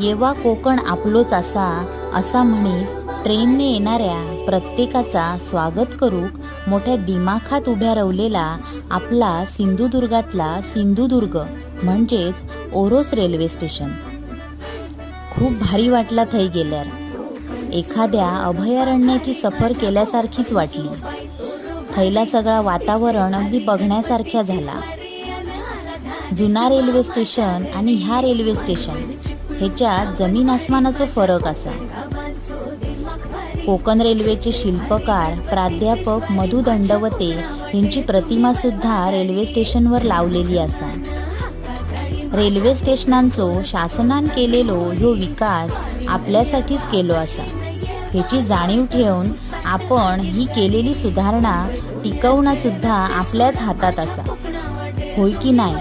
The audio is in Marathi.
येवा कोकण आपलोच असा असा म्हणीत ट्रेनने येणाऱ्या प्रत्येकाचा स्वागत करूक मोठ्या दिमाखात उभ्या रवलेला आपला सिंधुदुर्गातला सिंधुदुर्ग म्हणजेच ओरोस रेल्वे स्टेशन. खूप भारी वाटला थंय गेल्यावर एखाद्या अभयारण्याची सफर केल्यासारखीच वाटली. थैला सगळा वातावरण अगदी बघण्यासारख्या झाला. जुना रेल्वे स्टेशन आणि ह्या रेल्वे स्टेशन. ह्याच्यात जमीन आसमानाचा फरक असा कोकण रेल्वेचे शिल्पकार प्राध्यापक मधु दंडवते यांची प्रतिमा सुद्धा रेल्वे स्टेशनवर लावलेली असा रेल्वे स्टेशनांचो शासनान केलेलो ह्यो विकास आपल्यासाठीच केलो असा ह्याची जाणीव ठेवून आपण ही केलेली सुधारणा टिकवणं सुद्धा आपल्याच हातात असा होय की नाही?